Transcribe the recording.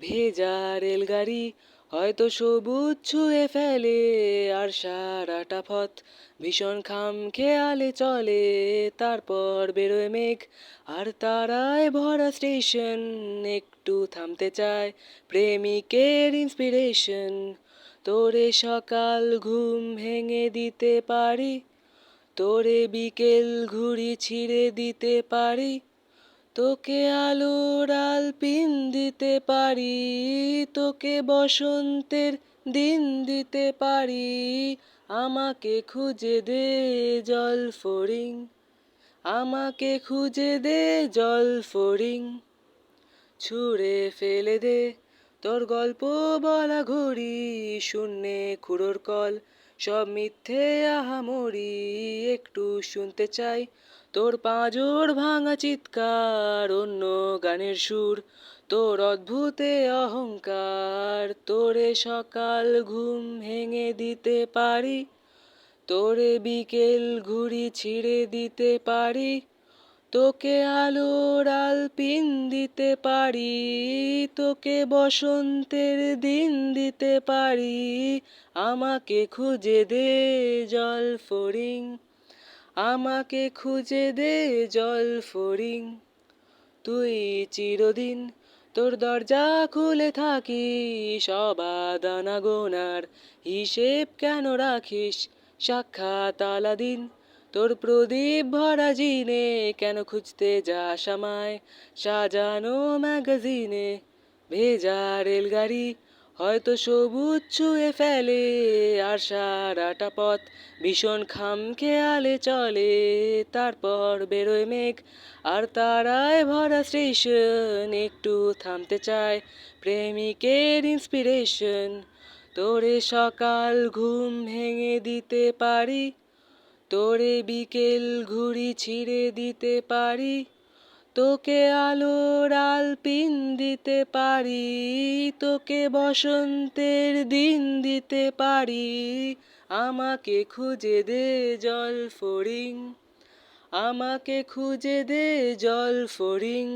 ভেজা রেলগাড়ি হয়তো সবুজ ছুঁয়ে ফেলে, আর সারাটা পথ ভীষণ খাম খেয়ালে চলে। তারপর বেরোয় মেঘ, আর তারায় ভরা স্টেশন। একটু থামতে চায় প্রেমিকের ইন্সপিরেশন তোরে সকাল ঘুম ভেঙে দিতে পারি, তোরে বিকেল ঘুড়ি ছিঁড়ে দিতে পারি। তোকে আলোর আলপিন দিতে পারি, তোকে বসন্তের দিন দিতে পারি, আমাকে খুঁজে দে জল ফরিং আমাকে খুঁজে দে জল ফরিং ছুঁড়ে ফেলে দে তোর গল্প বলা ঘড়ি, শূন্যে খুঁড়োর কল। সব মিথ্যে আহামরি, একটু শুনতে চাই। তোর পাঁজর ভাঙা চিৎকার, অন্য গানের সুর। তোর অদ্ভুতে অহংকার, তোরে সকাল ঘুম ভেঙে দিতে পারি। তোরে বিকেল ঘুড়ি ছিঁড়ে দিতে পারি। তোকে আলোর আলপিন দিতে পারি, তোকে বসন্তের দিন দিতে পারি, আমাকে খুঁজে দে জল ফরিং আমাকে খুঁজে দে জল ফরিং তুই চিরদিন তোর দরজা খুলে থাকিস, অবাধ আনাগোনার হিসেব কেন রাখিস? সাক্ষাৎ আলাদিন তোর প্রদীপ ভরা জিনে কেন খুঁজতে যাস আমায়? সাজানো ম্যাগাজিনে ভেজা রেলগাড়ি হয়তো সবুজ ছুঁয়ে ফেলে, আর সারাটা পথ ভীষণ খাম খেয়ালে চলে। তারপর বেরোয় মেঘ, আর তারায় ভরা স্টেশন একটু থামতে চায় প্রেমিকের ইন্সপিরেশন তোরে সকাল ঘুম ভেঙে দিতে পারি তোরে বিকেল ঘুড়ি ছিঁড়ে দিতে পারি, তোকে আলোর আলপিন দিতে পারি, তোকে বসন্তের দিন দিতে পারি, আমাকে খুঁজে দে জল ফরিং আমাকে খুঁজে দে জল ফরিং